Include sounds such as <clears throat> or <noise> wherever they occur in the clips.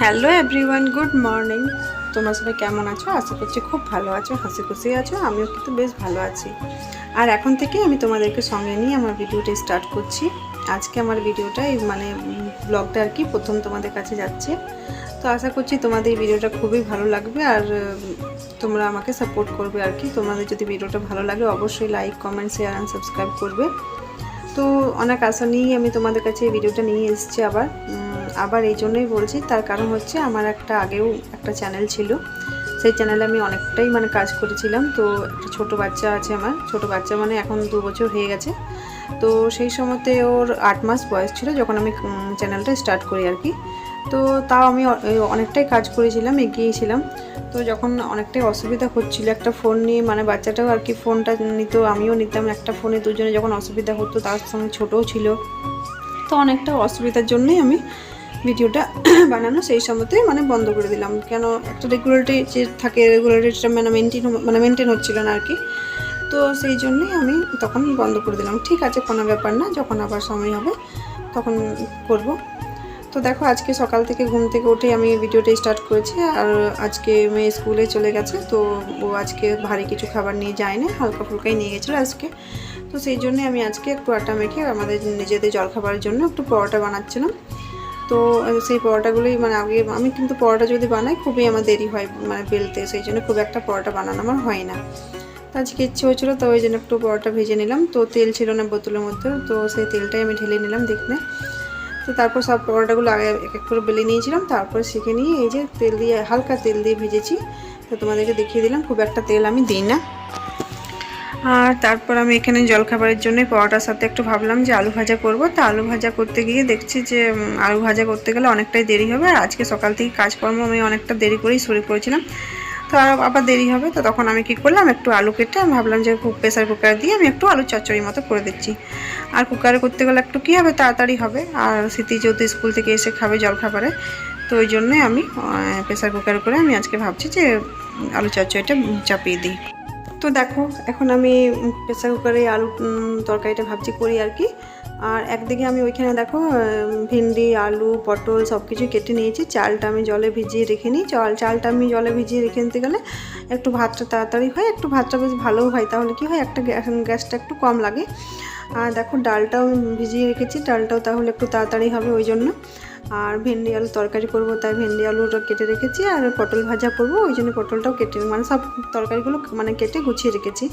Hello everyone good morning তোমরা সবাই কেমন আছো? আশা করছি খুব ভালো আছো, হাসি খুশি আছো, আমিও কিন্তু বেশ ভালো আছি। আর এখন থেকে আমি তোমাদেরকে সঙ্গে নিয়ে আমার ভিডিওটা স্টার্ট করছি। আজকে আমার ভিডিওটা মানে ব্লগটা আর কি প্রথম তোমাদের কাছে যাচ্ছে। তো আশা করছি তোমাদের এই ভিডিওটা খুবই ভালো লাগবে আর তোমরা আমাকে সাপোর্ট করবে আর কি। তোমাদের যদি ভিডিওটা ভালো লাগে, অবশ্যই like comment share and subscribe করবে। তো অনেক আশা নিয়েই আমি তোমাদের কাছে এই ভিডিওটা নিয়ে এসেছি আবার। আবার এই জন্যই বলছি, তার কারণ হচ্ছে আমার একটা আগেও একটা চ্যানেল ছিল। সেই চ্যানেলে আমি অনেকটাই মানে কাজ করেছিলাম। তো একটা ছোটো বাচ্চা আছে আমার। ছোট বাচ্চা মানে এখন দু বছর হয়ে গেছে। তো সেই সময়তে ওর আট মাস বয়স ছিল যখন আমি চ্যানেলটা স্টার্ট করি আর কি। তো তাও আমি অনেকটাই কাজ করেছিলাম এগিয়েছিলাম তো যখন অনেকটাই অসুবিধা হচ্ছিল, একটা ফোন নিয়ে মানে বাচ্চাটাও আর কি ফোনটা নিত, আমিও নিতাম একটা ফোনে দুজনে যখন অসুবিধা হতো, তার সঙ্গে ছোটও ছিল। তো অনেকটা অসুবিধার জন্যই আমি ভিডিওটা <clears throat> বানানো, সেই সময়তে মানে বন্ধ করে দিলাম। কেন, একটা রেগুলারিটি যে থাকে রেগুলারিটিটা মানে মেনটেন মানে মেনটেন হচ্ছিল না আর কি তো সেই জন্যই আমি তখন বন্ধ করে দিলাম। ঠিক আছে, কোনো ব্যাপার না, যখন আবার সময় হবে, তখন করব। তো দেখো, আজকে সকাল থেকে ঘুম থেকে উঠে আমি ভিডিওটা স্টার্ট করেছি। আর আজকে মেয়ে স্কুলে চলে গেছে, তো ও আজকে ভারী কিছু খাবার নিয়ে যায়নি, হালকা ফুলকাই নিয়ে গেছিল আজকে। তো সেই জন্য আমি আজকে একটু আটা মেখে আমাদের নিজেদের জলখাবারের জন্য একটু পরোটা বানাচ্ছিলাম। তো সেই পরোটাগুলোই মানে আগে, আমি কিন্তু পরোটা যদি বানাই, খুবই আমার দেরি হয় মানে বেলতে, সেই জন্য খুব একটা পরোটা বানানো আমার হয় না। তো আজকে ইচ্ছে হচ্ছিল তো ওই জন্য একটু পরোটা ভেজে নিলাম। তো তেল ছিল না বোতলের মধ্যে, তো সেই তেলটাই আমি ঢেলে নিলাম দেখলে তো তারপর সব পরোটাগুলো আগে এক এক করে বেলে নিয়েছিলাম, তারপর শিখে নিয়ে এই যে তেল দিয়ে, হালকা তেল দিয়ে ভেজেছি। তো তোমাদেরকে দেখিয়ে দিলাম, খুব একটা তেল আমি দিই না। আর তারপর আমি এখানে জলখাবারের জন্য পরোটার সাথে একটু ভাবলাম যে আলু ভাজা করব। তা আলু ভাজা করতে গিয়ে দেখছি যে আলু ভাজা করতে গেলে অনেকটাই দেরি হবে। আর আজকে সকাল থেকে কাজকর্ম আমি অনেকটা দেরি করেই শুরু করেছিলাম। তো আর আবার দেরি হবে। তো তখন আমি কি করলাম, একটু আলু কেটে আমি ভাবলাম যে প্রেসার কুকার দিয়ে আমি একটু আলু চচ্চড়ি মতো করে দিচ্ছি। আর কুকারে করতে গেলে একটু কী হবে, তাড়াতাড়ি হবে। আর স্মৃতি যেহেতু স্কুল থেকে এসে খাবে জলখাবারে, তো ওই জন্যই আমি প্রেসার কুকারে করে আমি আজকে ভাবছি যে, আলু চচ্চড়িটা চাপিয়ে দিই। তো দেখো, এখন আমি প্রেসার কুকারে আলু তরকারিটা ভাবছি করি আর কি। আর একদিকে আমি ওইখানে দেখো ভিন্ডি, আলু, পটল সব কিছু কেটে নিয়েছি। চালটা আমি জলে ভিজিয়ে রেখে নিই। চাল, চালটা আমি জলে ভিজিয়ে রেখে নিতে গেলে একটু ভাতটা তাড়াতাড়ি হয়, একটু ভাতটা বেশ ভালোও হয়। তাহলে কি হয়, একটা গ্যাসটা একটু কম লাগে। আর দেখো, ডালটাও ভিজিয়ে রেখেছি। ডালটাও তাহলে একটু তাড়াতাড়ি হবে ওই জন্য। আর ভেন্ডি আলু তরকারি করব, তাই ভেন্ডি আলুটা কেটে রেখেছি আর পটল ভাজা করব, ওই জন্য পটলটাও কেটে মানে সব তরকারিগুলো মানে কেটে গুছিয়ে রেখেছি।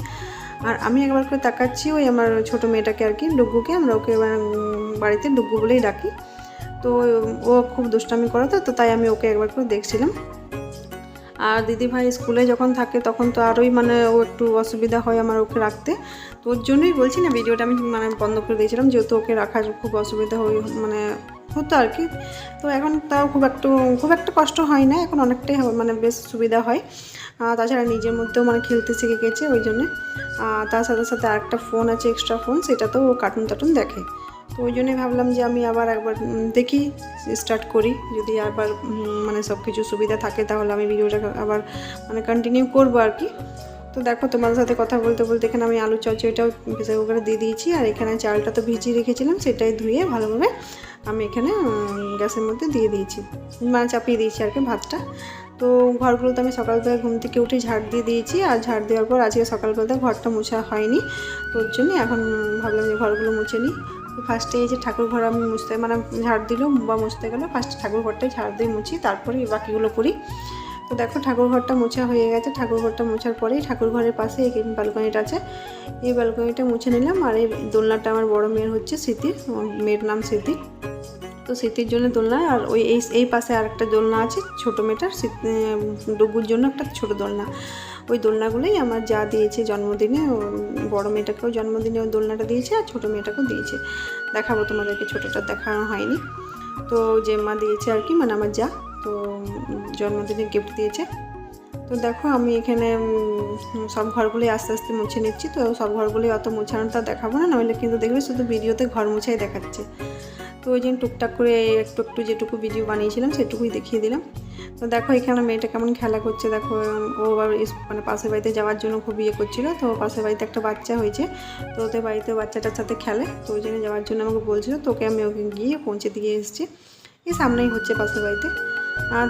আর আমি একবার করে তাকাচ্ছি ওই আমার ছোটো মেয়েটাকে আর কি, ডুগ্গুকে, আমরা ওকে বাড়িতে ডুগ্গু বলেই ডাকি। তো ও খুব দুষ্টামি করে তো তো তাই আমি ওকে একবার করে দেখছিলাম। আর দিদিভাই স্কুলে যখন থাকে তখন তো আরোই মানে ও একটু অসুবিধা হয় আমার ওকে রাখতে। তো ওর জন্যই বলছি না, ভিডিওটা আমি মানে বন্ধ করে দিয়েছিলাম, যেহেতু ওকে রাখার খুব অসুবিধা হয়ে মানে হতো আর কি। তো এখন তাও খুব একটু, খুব একটা কষ্ট হয় না, এখন অনেকটাই মানে বেশ সুবিধা হয়। তাছাড়া নিজের মধ্যেও মানে খেলতে শিখে গেছে ওই জন্যে। তার সাথে সাথে আরেকটা ফোন আছে এক্সট্রা ফোন সেটাতেও কার্টুন টার্টুন দেখে। তো ওই জন্যই ভাবলাম যে আমি আবার একবার দেখি স্টার্ট করি। যদি আবার মানে সব কিছু সুবিধা থাকে, তাহলে আমি ভিডিওটা আবার মানে কন্টিনিউ করব আর কি। তো দেখো তোমার সাথে কথা বলতে বলতে এখানে আমি আলু চচ্চড়িটাও প্রেসার কুকারে দিয়ে দিয়েছি। আর এখানে চালটা তো ভিজিয়ে রেখেছিলাম, সেটাই ধুয়ে ভালোভাবে আমি এখানে গ্যাসের মধ্যে দিয়ে দিয়েছি। মানে চাপিয়ে দিয়েছি আর কি ভাতটা। তো ঘরগুলোতে আমি সকালবেলা ঘুম থেকে উঠে ঝাড় দিয়ে দিয়েছি আর ঝাড় দেওয়ার পর আজকে সকালবেলা ঘরটা মোছা হয়নি। তো ওর জন্য এখন ভাবলাম যে ঘরগুলো মুছে নিই। তো ফার্স্টে এই যে ঠাকুর ঘর আমি মুছতে মানে ঝাড় দিল বা মুছতে গেলো ফার্স্টে ঠাকুর ঘরটাই ঝাড় দিয়ে মুছি তারপরে বাকিগুলো করি। তো দেখো ঠাকুর ঘরটা মোছা হয়ে গেছে। ঠাকুর ঘরটা মোছার পরেই ঠাকুর ঘরের পাশে এই ব্যালকনিটা আছে। এই ব্যালকনিটা মুছে নিলাম আর এই দোলনাটা আমার বড় মেয়ের হচ্ছে আমার মেয়ের নাম স্মৃতি। তো স্মৃতির জন্য দোলনা আর ওই এই এই পাশে আর একটা দোলনা আছে ছোটো মেয়েটার, স্মৃতি- ডুগুর জন্য একটা ছোট দোলনা। ওই দোলনাগুলোই আমার যা দিয়েছে জন্মদিনে বড় মেয়েটাকেও জন্মদিনে ওই দোলনাটা দিয়েছে আর ছোটো মেয়েটাকেও দিয়েছে। দেখাবো তোমাদেরকে, ছোটোটা দেখানো হয়নি। তো যে মা দিয়েছে আর কি মানে আমার যা। তো জন্মদিনে গিফট দিয়েছে। তো দেখো আমি এখানে সব ঘরগুলোই আস্তে আস্তে মুছে নিচ্ছি। তো সব ঘরগুলোই অত মোছানোটা দেখাবো না নইলে কিন্তু দেখবে শুধু ভিডিওতে ঘর মুছাই দেখাচ্ছে। তো ওই জন্য টুকটাক করে একটু একটু যেটুকু ভিডিও বানিয়েছিলাম, সেটুকুই দেখিয়ে দিলাম। তো দেখো এখানে মেয়েটা কেমন খেলা করছে, দেখো, ও আবার মানে পাশের বাড়িতে যাওয়ার জন্য খুব ইয়ে করছিল। তো পাশের বাড়িতে একটা বাচ্চা হয়েছে, তো ওদের বাড়িতে বাচ্চাটার সাথে খেলে। তো ওই জন্য যাওয়ার জন্য আমাকে বলছিল, তোকে আমি ওকে গিয়ে পৌঁছে দিয়ে এসেছি। এই সামনেই হচ্ছে পাশের বাড়িতে।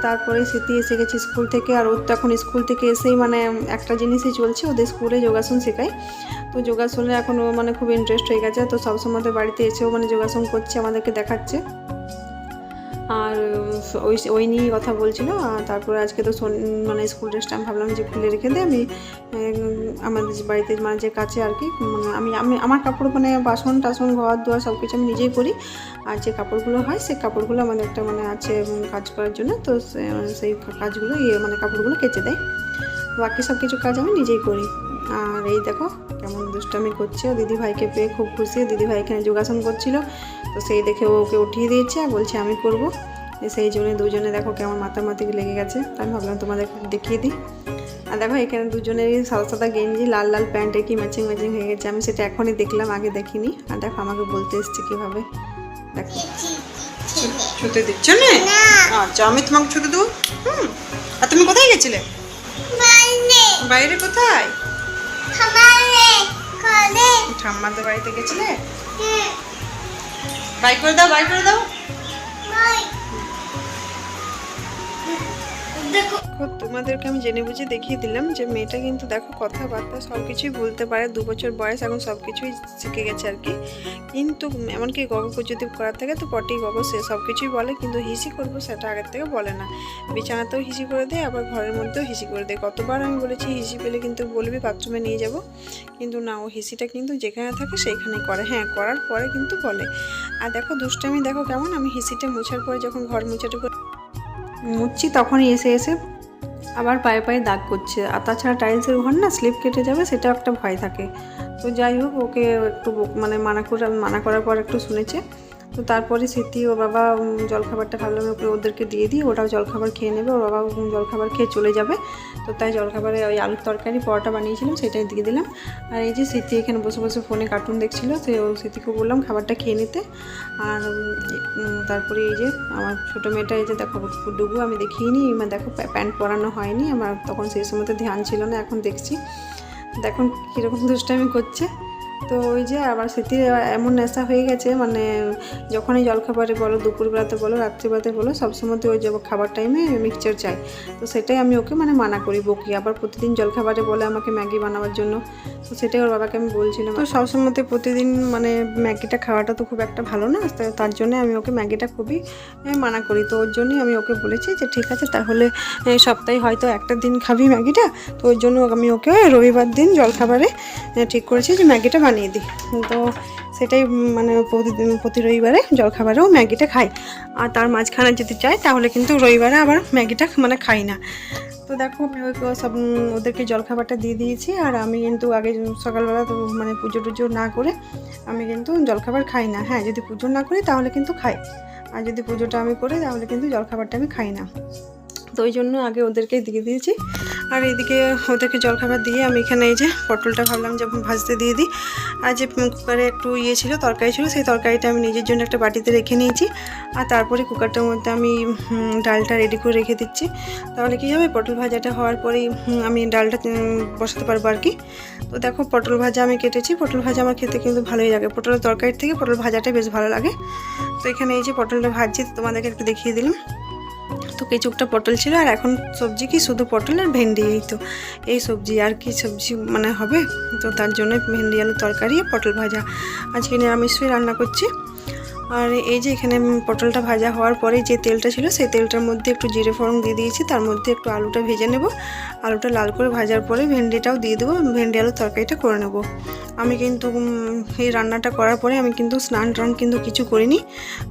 তারপরে স্মৃতি এসে গেছে স্কুল থেকে, আর ওর তো এখন স্কুল থেকে এসেই মানে একটা জিনিসই চলছে, ওদের স্কুলে যোগাসন শেখায়। তো যোগাসনে এখন ও মানে খুব ইন্টারেস্ট হয়ে গেছে, তো সবসময় আমাদের বাড়িতে এসেও মানে যোগাসন করছে, আমাদেরকে দেখাচ্ছে। আর ওই ওই নিয়েই কথা বলছিল তারপরে আজকে তো মানে স্কুল ড্রেসটা আমি ভাবলাম যে খুলে রেখে দিয়ে আমি আমাদের বাড়িতে মানে যে কাছে আর কি মানে আমি আমি, আমার কাপড় মানে বাসন টাসন, ঘর দুয়ার সব কিছু আমি নিজেই করি, আর যে কাপড়গুলো হয় সেই কাপড়গুলো আমাদের একটা মানে আছে কাজ করার জন্য, তো সেই কাজগুলো ইয়ে মানে কাপড়গুলো কেচে দেয়, বাকি সব কিছু কাজ আমি নিজেই করি, আর এই দেখো কেমন দুষ্টামি করছে ও দিদি ভাইকে পেয়ে খুব খুশি দিদি ভাই এখানে যোগাসন করছিল তো সেই দেখে ওকে উঠিয়ে দিয়েছে আর বলছে আমি করব। সেই জন্য দুজনে দেখো কেমন মাতামাতি লেগে গেছে। তাই আমি ভাবলাম তোমাদের দেখিয়ে দিই। আর দেখো এখানে দুজনেরই সাদা সাদা গেঞ্জি লাল লাল প্যান্টে কি ম্যাচিং ম্যাচিং হয়ে গেছে। আমি সেটা এখনই দেখলাম আগে দেখিনি। আর দেখো আমাকে বলতে এসছে কীভাবে। দেখো। ছুতে দিচ্ছ না? আচ্ছা আমি তোমাকে ছুতে দেবো? হুম। আর তুমি কোথায় গেছিলে? বাইরে। কোথায়? ঠাম্মাদের বাড়িতে গেছিলে? বাই করে দাও বাই করে দাও। তোমাদেরকে আমি জেনে বুঝে দেখিয়ে দিলাম যে মেয়েটা কিন্তু দেখো কথাবার্তা সব কিছুই বলতে পারে, দু বছর বয়স, এখন সব কিছুই শিখে গেছে আর কি। কিন্তু এমনকি গগকে যদি করার থাকে তো পটি গগ সে সব কিছুই বলে, কিন্তু হিসি করব সেটা আগের থেকে বলে না। বিছানাতেও হিসি করে দেয় আবার ঘরের মধ্যেও হিসি করে দেয় কতবার আমি বলেছি হিসি পেলে কিন্তু বলবি বাথরুমে নিয়ে যাব। কিন্তু না, ও হিসিটা কিন্তু যেখানে থাকে সেইখানে করে। হ্যাঁ করার পরে কিন্তু বলে। আর দেখো, দুষ্টামি দেখো কেমন, আমি হিসিটা মোছার পরে যখন ঘর মোছাটা মুছছি তখনই এসে এসে আবার পায়ে পায়ে দাগ করছে। আর তাছাড়া টাইলসের ঘর না স্লিপ কেটে যাবে সেটাও একটা ভয় থাকে। তো যাই হোক, ওকে একটু মানে মানা করে মানা করার পর একটু শুনেছে। তো তারপরে স্মৃতি ও বাবা জলখাবারটা ভাবলাম ওকে, ওদেরকে দিয়ে দিই, ওরাও জলখাবার খেয়ে নেবে, ওর বাবা জলখাবার খেয়ে চলে যাবে। তো তাই জলখাবারে ওই আলুর তরকারি, পরোটা বানিয়েছিলাম, সেটাই দিয়ে দিলাম। আর এই যে স্মৃতি এখানে বসে বসে ফোনে কার্টুন দেখছিলো, তো স্মৃতিকে বললাম খাবারটা খেয়ে নিতে। আর তারপরে এই যে আমার ছোটো মেয়েটা, এই যে দেখো ডুবু আমি দেখিনি মানে দেখো প্যান্ট পরানো হয়নি, আমার তখন সেই সময় তো ধ্যান ছিল না, এখন দেখছি। দেখুন কীরকম দুষ্টামি করছে তো ওই যে আবার স্মৃতির এমন নেশা হয়ে গেছে মানে যখনই জলখাবারে বলো, দুপুরবেলাতে বলো, রাত্রিবেলাতে বলো সবসময়তে ওই যাব খাবার টাইমে মিক্সচার চাই। তো সেটাই আমি ওকে মানে মানা করি, বকি। আবার প্রতিদিন জলখাবারে বলে আমাকে ম্যাগি বানাবার জন্য। তো সেটাই ওর বাবাকে আমি বলছিলাম। তো সবসময়তে প্রতিদিন মানে ম্যাগিটা খাওয়াটা তো খুব একটা ভালো না তার জন্য আমি ওকে ম্যাগিটা খুবই মানা করি। তো ওর জন্যই আমি ওকে বলেছি যে ঠিক আছে, তাহলে সপ্তাহে হয়তো একটা দিন খাবি ম্যাগিটা, তো ওর জন্য আমি ওকে রবিবার দিন জলখাবারে ঠিক করেছি যে ম্যাগিটা বানিয়ে দিই। তো সেটাই মানে প্রতিদিন প্রতি রবিবারে জলখাবারেও ম্যাগিটা খাই। আর তার মাঝখানে যদি চাই তাহলে কিন্তু রবিবারে আবার ম্যাগিটা মানে খাই না। তো দেখো, আমি সব ওদেরকে জলখাবারটা দিয়ে দিয়েছি, আর আমি কিন্তু আগে সকালবেলা তো মানে পুজো টুজো না করে আমি কিন্তু জলখাবার খাই না। হ্যাঁ যদি পুজো না করি, তাহলে কিন্তু খাই। আর যদি পুজোটা আমি করি, তাহলে কিন্তু জলখাবারটা আমি খাই না। তো ওই জন্য আগে ওদেরকে দিয়ে দিয়েছি। আর এইদিকে ওদেরকে জলখাবার দিয়ে আমি এখানে এই যে পটলটা ভাবলাম যে ভাজতে দিয়ে দিই। আর যে কুকারে একটু ইয়ে ছিল, তরকারি ছিল, সেই তরকারিটা আমি নিজের জন্য একটা বাটিতে রেখে নিয়েছি। আর তারপরে কুকারটার মধ্যে আমি ডালটা রেডি করে রেখে দিচ্ছি। তাহলে কী হবে? পটল ভাজাটা হওয়ার পরেই আমি ডালটা বসাতে পারব আর কি। তো দেখো, পটল ভাজা আমি কেটেছি। পটল ভাজা আমার খেতে কিন্তু ভালোই লাগে। পটলের তরকারির থেকে পটল ভাজাটাই বেশ ভালো লাগে। তো এখানে এই যে পটলটা ভাজছি, তোমাদেরকে একটু দেখিয়ে দিলাম। তো কিছুকটা পটল ছিল আর এখন সবজি কি শুধু পটল আর ভেন্ডি, এই তো। এই সবজি আর কি সবজি মানে হবে। তো তার জন্য ভেন্ডি আলু তরকারি পটল ভাজা। আজকে নিরামিষই রান্না করছি। আর এই যে এখানে পটলটা ভাজা হওয়ার পরে যে তেলটা ছিল, সেই তেলটার মধ্যে একটু জিরে ফোড়ন দিয়ে দিয়েছি। তার মধ্যে একটু আলুটা ভেজে নেব। আলুটা লাল করে ভাজার পরে ভেন্ডিটাও দিয়ে দেবো। ভেন্ডি আলুর তরকারিটা করে নেব। আমি কিন্তু এই রান্নাটা করার পরে আমি কিন্তু স্নান টান কিন্তু কিছু করিনি।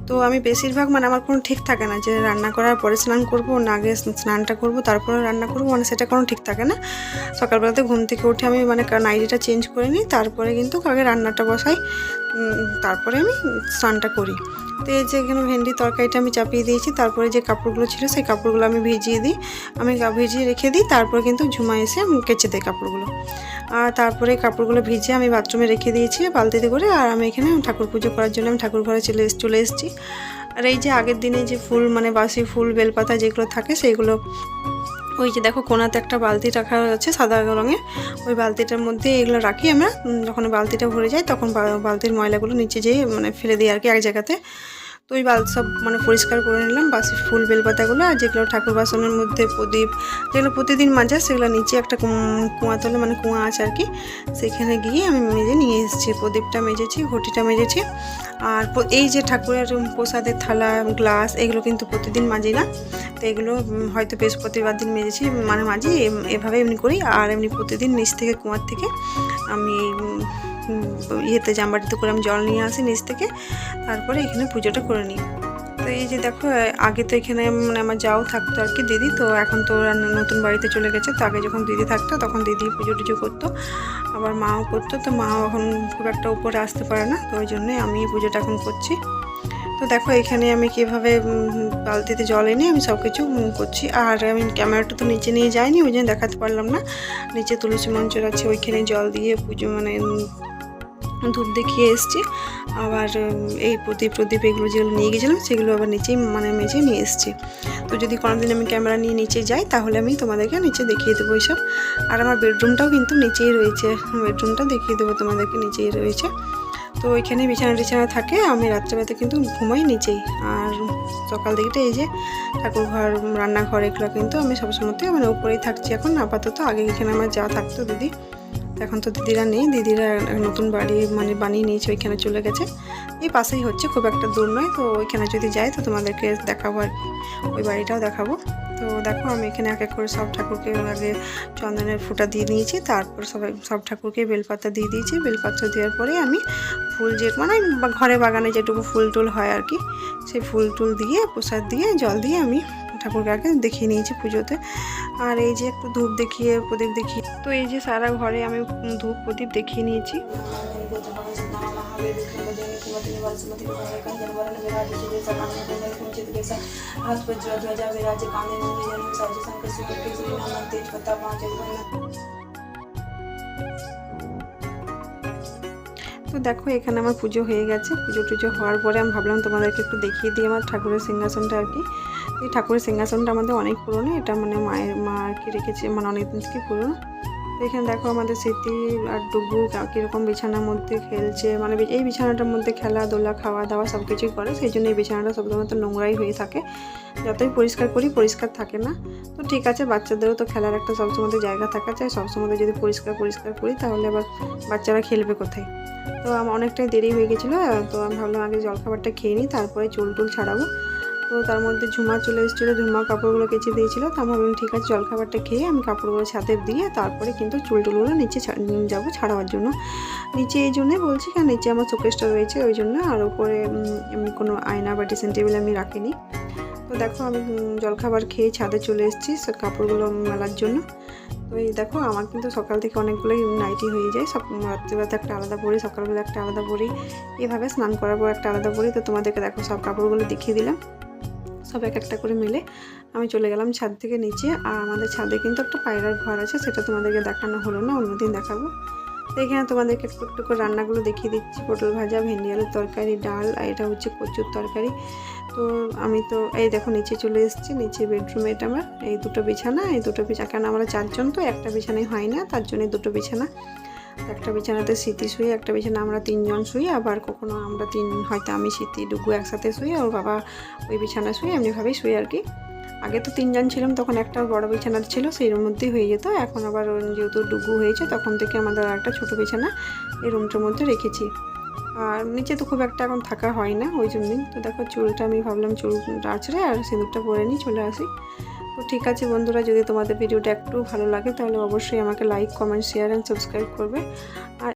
তো আমি বেশিরভাগ মানে আমার কোনো ঠিক থাকে না যে রান্না করার পরে স্নান করব, না আগে স্নানটা করব, তারপরে রান্না করব মানে সেটা কোনো ঠিক থাকে না। সকালবেলাতে ঘুম থেকে উঠে আমি মানে নাইটিটা চেঞ্জ করে নিই। তারপরে কিন্তু আগে রান্নাটা বসাই। তারপরে আমি স্নানটা করি। তো এই যে এখানে ভেন্ডি তরকারিটা আমি চাপিয়ে দিয়েছি, তারপরে যে কাপড়গুলো ছিল সেই কাপড়গুলো আমি ভিজিয়ে দিই। আমি ভিজিয়ে রেখে দিই, তারপরে কিন্তু ঝুমা এসে কেচে দেয় কাপড়গুলো। আর তারপরে কাপড়গুলো ভিজে আমি বাথরুমে রেখে দিয়েছি বালতিতে করে, আর আমি এখানে ঠাকুর পুজো করার জন্য আমি ঠাকুর ঘরে চলে চলে এসেছি। আর এই যে আগের দিনে যে ফুল মানে বাসি ফুল, বেলপাতা যেগুলো থাকে সেইগুলো ওই যে দেখো কোনাতে একটা বালতি রাখা আছে সাদা রঙে ওই বালতিটার মধ্যে এগুলো রাখি আমরা। যখন বালতিটা ভরে যায় তখন বালতির ময়লাগুলো নিচে যেয়ে মানে ফেলে দিই আর কি এক জায়গাতে। তো ওই বাল সব মানে পরিষ্কার করে নিলাম, বাসি ফুল বেলপাতাগুলো আর যেগুলো ঠাকুর বাসনের মধ্যে প্রদীপ, যেগুলো প্রতিদিন মাজা, সেগুলো নিচে একটা কুয়া তলে মানে কুয়া আছে আর কি, সেখানে গিয়ে আমি মেজে নিয়ে এসেছি। প্রদীপটা মেজেছি, ঘটিটা মেজেছি। আর এই যে ঠাকুরের প্রসাদের থালা, গ্লাস, এগুলো কিন্তু প্রতিদিন মাজি না। তো এগুলো হয়তো বৃহস্পতিবার দিন মেজেছি মানে মাজি এভাবে এমনি করি আর এমনি প্রতিদিন নিচ থেকে, কুয়ার থেকে আমি ইয়েতে জামবাটিতে করে আমি জল নিয়ে আসি নিচ থেকে, তারপরে এখানে পুজোটা করে নিই। তো এই যে দেখো, আগে তো এখানে মানে আমার যাও থাকতো আর কি দিদি, তো এখন তো নতুন বাড়িতে চলে গেছে, তো আগে যখন দিদি থাকতো তখন দিদি পুজো টুজো করতো, আবার মাও করতো, তো মাও এখন খুব একটা উপরে আসতে পারে না, তো ওই জন্যই আমি পুজোটা এখন করছি। তো দেখো, এখানে আমি কীভাবে বালতিতে জল এনে আমি সব কিছু করছি, আর আমি ক্যামেরাটা তো নিচে নিয়ে যাইনি, ওই জন্য দেখাতে পারলাম না। নিচে তুলসী মঞ্চের আছে, ওইখানে জল দিয়ে পুজো মানে ধূপ দেখিয়ে এসেছি। আবার এই প্রদীপ প্রদীপ এগুলো যেগুলো নিয়ে গেছিলাম সেগুলো আবার নিচেই মানে মেঝে নিয়ে এসেছি। তো যদি কোনোদিন আমি ক্যামেরা নিয়ে নিচে যাই, তাহলে আমি তোমাদেরকে নিচে দেখিয়ে দেবো এইসব। আর আমার বেডরুমটাও কিন্তু নিচেই রয়েছে। বেডরুমটা দেখিয়ে দেবো, তোমাদেরকে নিচেই রয়েছে। তো ওইখানে বিছানা টিছানা থাকে, আমি রাত্রেবেলাতে কিন্তু ঘুমাই নিচেই। আর সকাল দিকটা এই যে ঠাকুর ঘর রান্নাঘর, এগুলো কিন্তু আমি সবসময়তে মানে উপরেই থাকছি এখন। আপাতত আগে এখানে আমার যা থাকতো দিদি। এখন তো দিদিরা নেই, দিদিরা নতুন বাড়ি মানে বানিয়ে নিয়েছে, ওইখানে চলে গেছে। এই পাশেই হচ্ছে, খুব একটা দূর নয়, তো ওইখানে যদি যাই, তো তোমাদেরকে দেখাবো আর ওই বাড়িটাও দেখাবো। তো দেখো, আমি এখানে এক এক করে সব ঠাকুরকে আগে চন্দনের ফুটা দিয়ে নিয়েছি, তারপর সবাই সব ঠাকুরকে বেলপাতা দিয়ে দিয়েছি। বেলপাতা দেওয়ার পরে আমি ফুল যে মানে ঘরে বাগানে যেটুকু ফুল টুল হয় আর কি, সেই ফুল টুল দিয়ে, প্রসাদ দিয়ে, জল দিয়ে আমি ঠাকুরকে আগে দেখিয়ে নিয়েছি পুজোতে। আর এই যে একটু ধূপ দেখিয়ে, প্রদীপ দেখিয়ে। তো এই যে সারা ঘরে আমি ধূপ, প্রদীপ দেখিয়ে নিয়েছি। তো দেখো, এখানে আমার পুজো হয়ে গেছে। পুজো টুজো হওয়ার পরে আমি ভাবলাম তোমাদেরকে একটু দেখিয়ে দিই আমার ঠাকুরের সিংহাসনটা আর কি। এই ঠাকুরের সিংহাসনটা আমাদের অনেক পুরনো, এটা মানে মায়ের, মা কি রেখেছে মানে অনেক দিন থেকে পুরনো। এখানে দেখো আমাদের স্মৃতি আর ডুবু কীরকম বিছানার মধ্যে খেলছে মানে এই বিছানাটার মধ্যে খেলাধুলা খাওয়া, দাওয়া সব কিছুই করে, সেই জন্য এই বিছানাটা সবসময় তো নোংরাই হয়ে থাকে। যতই পরিষ্কার করি, পরিষ্কার থাকে না। তো ঠিক আছে, বাচ্চাদেরও তো খেলার একটা সবসময় জায়গা থাকা চাই, সবসময় যদি পরিষ্কার পরিষ্কার করি, তাহলে আবার বাচ্চারা খেলবে কোথায়? তো আমার অনেকটাই দেরি হয়ে গেছিল, তো আমি ভাবলাম আগে জলখাবারটা খেয়ে নিই, তারপরে চুল টুল ছাড়াবো। তো তার মধ্যে ঝুমা চলে এসেছিল, ঝুমা কাপড়গুলো কেচে দিয়েছিলো। তো আমি ঠিক আছে জলখাবারটা খেয়ে আমি কাপড়গুলো ছাদে দিয়ে তারপরে কিন্তু চুল টুলগুলো নিচে যাব ছাড়াবার জন্য। নিচে এই জন্যই বলছি কারণ নিচে আমার শোকেসটা রয়েছে, ওই জন্য আর উপরে এমনি কোনো আয়না বা ড্রেসিং টেবিল আমি রাখিনি। তো দেখো, আমি জলখাবার খেয়ে ছাদে চলে এসেছি কাপড়গুলো মেলার জন্য। তো এই দেখো, আমার কিন্তু সকাল থেকে অনেকগুলোই নাইটি হয়ে যায়। সব রাত্রিবেলাতে একটা আলাদা পরি, সকালবেলা একটা আলাদা পরি। এভাবে স্নান করার পর একটা আলাদা পরি। তো তোমাদেরকে দেখো, সব কাপড়গুলো দেখিয়ে দিলাম। সব এক একটা করে মিলে। আমি চলে গেলাম ছাদ থেকে নিচে আর আমাদের ছাদে কিন্তু একটা পায়রার ঘর আছে, সেটা তোমাদেরকে দেখানো হলো না, অন্যদিন দেখাবো। এখানে তোমাদেরকে একটু একটু করে রান্নাগুলো দেখিয়ে দিচ্ছি, পটল ভাজা, ভেন্ডি আলুর তরকারি, ডাল আর এটা হচ্ছে কচুর তরকারি। তো আমি তো এই দেখো নিচে চলে এসেছি, নিচে বেডরুমে এটা আমার, এই দুটো বিছানা, এই দুটো বিছানা কেন আমরা চারজন তো, একটা বিছানায় হয় না, তার জন্য দুটো বিছানা। একটা বিছানাতে স্মৃতি শুই একটা বিছানা আমরা তিনজন শুই, আবার কখনো আমরা তিন, হয়তো আমি স্মৃতি ডুগু একসাথে শুই, আর বাবা ওই বিছানা শুই এমনিভাবেই শুই আর কি। আগে তো তিনজন ছিলাম, তখন একটা বড় বিছানা ছিল, সেই মধ্যেই হয়ে যেত। এখন আবার যেহেতু ডুগু হয়েছে, তখন থেকে আমাদের একটা ছোটো বিছানা এই রুমটার মধ্যে রেখেছি। আর নিচে তো খুব একটা এখন থাকা হয় না, ওই জন্যই। তো দেখো, চুলটা আমি ভাবলাম চুল আছড়ে আর সিঁদুরটা পরে নিই চলে আসি। তো ঠিক আছে বন্ধুরা, যদি তোমাদের ভিডিওটা একটু ভালো লাগে তাহলে অবশ্যই আমাকে like comment share and subscribe করবে। আর